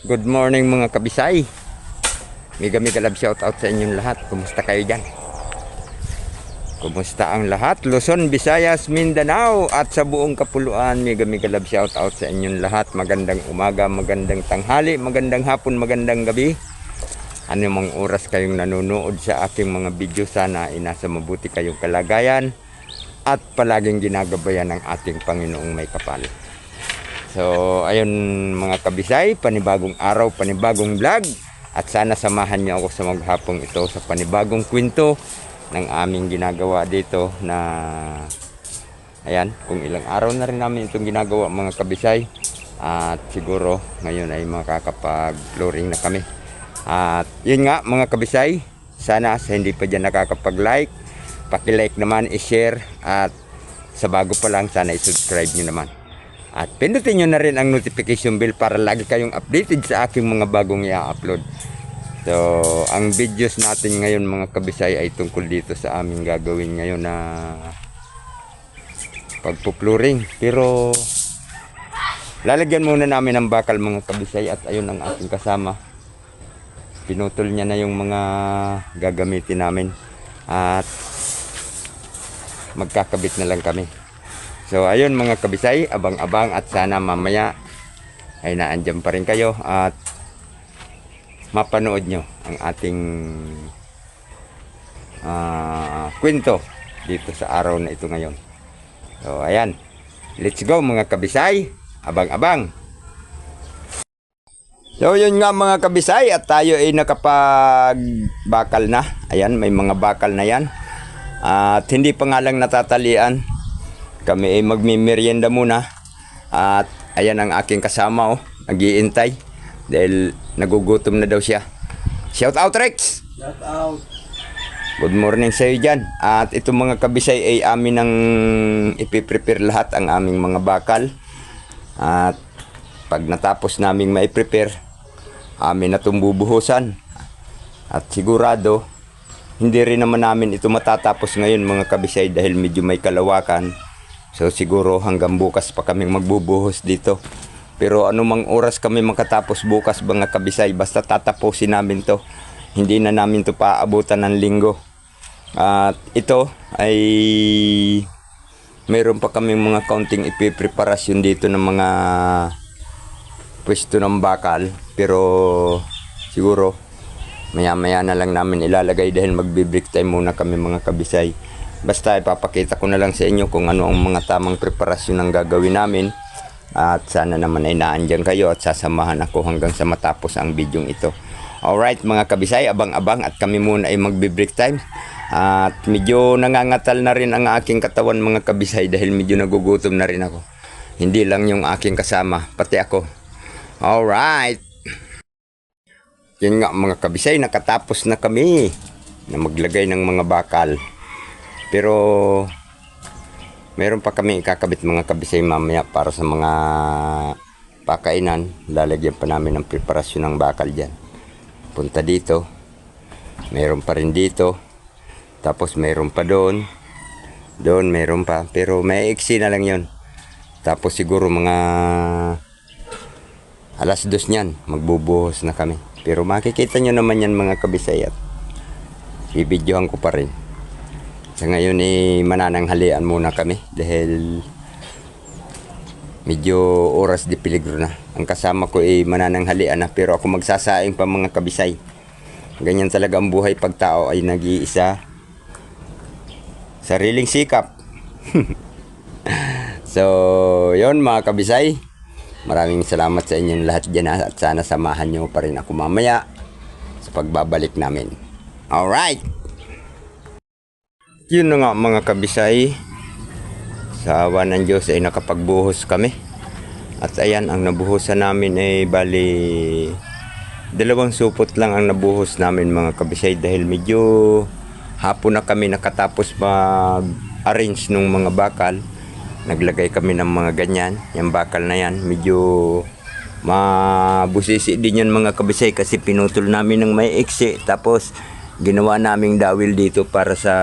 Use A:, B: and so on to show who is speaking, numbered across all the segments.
A: Good morning mga kabisay. Mega mega love shout out sa inyong lahat. Kumusta kayo dyan? Kumusta ang lahat? Luzon, Visayas, Mindanao at sa buong kapuluan. Mega mega love shout out sa inyong lahat. Magandang umaga, magandang tanghali, magandang hapon, magandang gabi. Ano mang oras kayong nanonood sa aking mga video, sana ay nasa mabuti kayong kalagayan at palaging ginagabayan ng ating Panginoong may kapal. So, ayun mga kabisay, panibagong araw, panibagong vlog. At sana samahan niyo ako sa maghapong ito sa panibagong kwento ng aming ginagawa dito na ayan, kung ilang araw na rin namin itong ginagawa mga kabisay. At siguro ngayon ay makakapag-flooring na kami. At yun nga mga kabisay, sana sa hindi pa dyan nakakapag-like, paki-like naman, i-share at sa bago pa lang sana i-subscribe nyo naman. At pindutin nyo na rin ang notification bell para lagi kayong updated sa aking mga bagong i-upload. So, ang videos natin ngayon mga kabisay ay tungkol dito sa aming gagawin ngayon na pagpupluring. Pero, lalagyan muna namin ng bakal mga kabisay at ayun ang aking kasama. Pinutol niya na yung mga gagamitin namin. At magkakabit na lang kami. So ayun mga kabisay, abang-abang at sana mamaya ay naandyan pa rin kayo at mapanood nyo ang ating ah, kwento dito sa araw na ito ngayon. So ayan, let's go mga kabisay, abang-abang. So yun nga mga kabisay at tayo ay nakapagbakal na. Ayan, may mga bakal na yan. At hindi pa nga lang natatalian. Kami ay magmimerienda muna. At ayan ang aking kasama oh, nagiintay dahil nagugutom na daw siya. Shout out Rex!
B: Shout out.
A: Good morning sa iyo dyan. At itong mga kabisay ay amin ang ipiprepare lahat ang aming mga bakal. At pag natapos naming mai-prepare, amin na itong bubuhusan. At sigurado, hindi rin naman namin ito matatapos ngayon mga kabisay dahil medyo may kalawakan. So siguro hanggang bukas pa kami magbubuhos dito. Pero anumang oras kami makatapos bukas mga kabisay, basta tatapusin namin to. Hindi na namin to paabutan ng linggo. At ito ay mayroon pa kaming mga counting ipipreparasyon dito ng mga pwesto ng bakal. Pero siguro maya maya na lang namin ilalagay dahil magbe-break time muna kami mga kabisay. Basta ipapakita ko na lang sa inyo kung ano ang mga tamang preparasyon ng gagawin namin. At sana naman ay naandyan kayo at sasamahan ako hanggang sa matapos ang bidyong ito. Alright mga kabisay, abang-abang at kami muna ay magbe-break time. At medyo nangangatal na rin ang aking katawan mga kabisay dahil medyo nagugutom na rin ako. Hindi lang yung aking kasama, pati ako. Alright. Yun nga mga kabisay, nakatapos na kami na maglagay ng mga bakal. Pero meron pa kami ikakabit mga kabisay mamaya para sa mga pakainan. Lalagyan pa namin ng preparasyon ng bakal dyan. Punta dito. Meron pa rin dito. Tapos meron pa doon. Doon meron pa. Pero may iksi na lang yon. Tapos siguro mga alas dos niyan. Magbubuhos na kami. Pero makikita nyo naman yan mga kabisay at bibidyohan ko pa rin. Sa ngayon eh manananghalian muna kami dahil medyo oras di peligro na. Ang kasama ko ay manananghalian na pero ako magsasaing pa mga kabisay. Ganyan talaga ang buhay pag tao ay nag-iisa. Sariling sikap. so, yon mga kabisay. Maraming salamat sa inyong lahat dyan at sana samahan nyo pa rin ako mamaya sa pagbabalik namin. Alright! Yun na nga mga kabisay. Sa awa ng Diyos ay nakapagbuhos kami. At ayan, ang nabuhusan namin ay bali dalawang supot lang ang nabuhos namin mga kabisay dahil medyo hapon na kami nakatapos mag-arrange ng mga bakal. Naglagay kami ng mga ganyan, yung bakal na yan. Medyo mabusisi din yan mga kabisay kasi pinutol namin ng may eksi. Tapos ginawa naming dawil dito para sa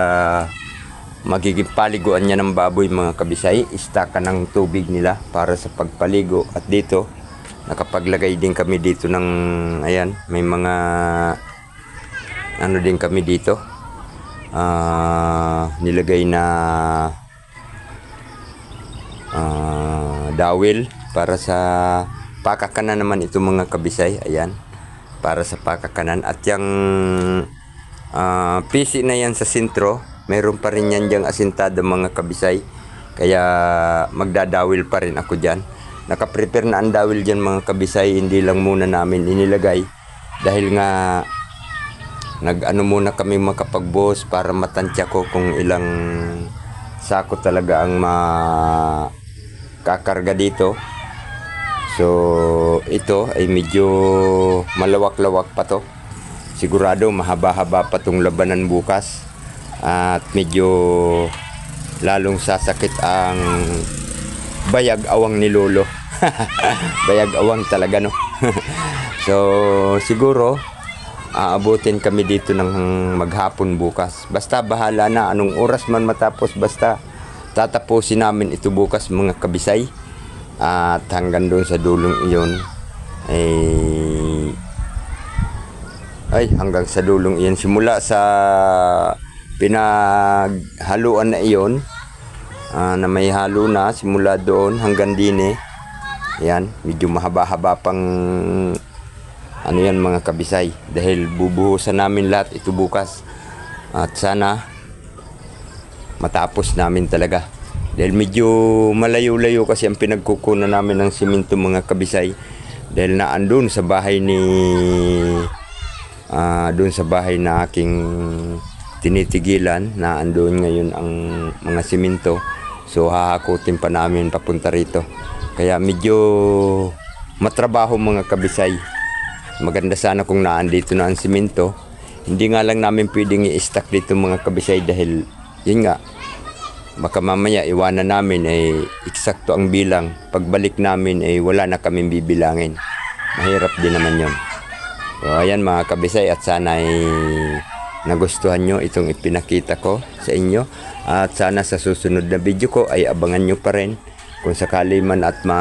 A: magiging paliguan niya ng baboy mga kabisay. Istaka ng tubig nila para sa pagpaligo. At dito, Nakapaglagay din kami dito ng ayan, may mga ano din kami dito. Ah, nilagay na ah, dawil para sa pakakanan naman ito mga kabisay. Ayan. Para sa pakakanan at yung ah, PC na yan sa sentro, meron pa rin yan diyang asintado mga kabisay. Kaya magdadawil pa rin ako dyan. Nakaprepare na ang dawil dyan mga kabisay, hindi lang muna namin inilagay. Dahil nga nag-ano muna kami makapag-boss para matansya ko kung ilang sako talaga ang makakarga dito. So, ito ay medyo malawak-lawak pa to. Sigurado mahaba-haba pa tong labanan bukas. At medyo lalong sasakit ang bayag awang ni Lolo. bayag awang talaga no. so, siguro aabutin kami dito ng maghapon bukas. Basta bahala na anong oras man matapos basta tatapusin namin ito bukas mga kabisay. At hanggang doon sa dulong iyon ay ay hanggang sa dulong iyon simula sa pinaghaluan na iyon ah, na may halo na simula doon hanggang din eh. Yan medyo mahaba-haba pang ano yan mga kabisay. Dahil bubuhusan namin lahat ito bukas. At sana matapos namin talaga. Dahil medyo malayo-layo kasi ang pinagkukunan namin ng simento mga kabisay. Dahil naandun sa bahay ni ah doon sa bahay na aking tinitigilan na andun ngayon ang mga simento. So hahakutin pa namin papunta rito. Kaya medyo matrabaho mga kabisay. Maganda sana kung naandito na ang simento. Hindi nga lang namin pwedeng i-stack dito mga kabisay dahil yun nga baka mamaya iwanan namin ay eksakto ang bilang. Pagbalik namin ay wala na kaming bibilangin. Mahirap din naman yon so ayan mga kabisay at sana ay nagustuhan nyo itong ipinakita ko sa inyo. At sana sa susunod na video ko ay abangan nyo pa rin. Kung sakali man at ma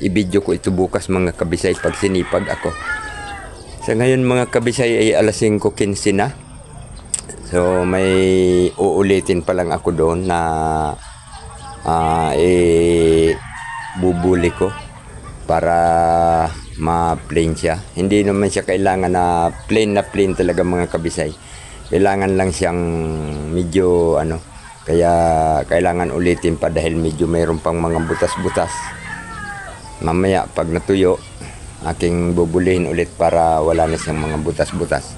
A: i-video ko ito bukas mga kabisay pag sinipag ako. Sa ngayon mga kabisay ay alas 5.15 na. So may uulitin pa lang ako doon na ah eh, bubuli ko para ma-plain siya. Hindi naman siya kailangan na plain na plain talaga mga kabisay. Kailangan lang siyang medyo ano, kaya kailangan ulitin pa dahil medyo mayroon pang mga butas-butas. Mamaya pag natuyo, aking bubulihin ulit para wala na siyang mga butas-butas.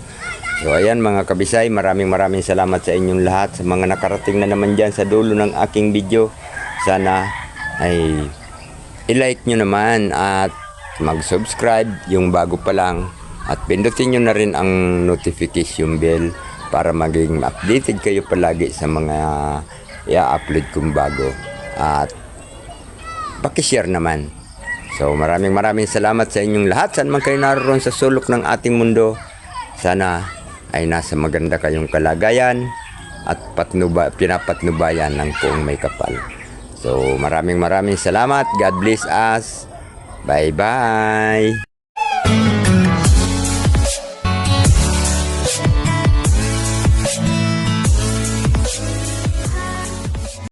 A: So ayan mga kabisay, maraming maraming salamat sa inyong lahat sa mga nakarating na naman dyan sa dulo ng aking video. Sana ay i-like nyo naman at mag-subscribe yung bago pa lang at pindutin nyo na rin ang notification bell para maging updated kayo palagi sa mga i-upload kong bago at pakishare naman. So maraming maraming salamat sa inyong lahat saan man kayo naroon sa sulok ng ating mundo. Sana ay nasa maganda kayong kalagayan at patnuba, pinapatnubayan ng kung may kapal. So maraming maraming salamat. God bless us. Bye bye.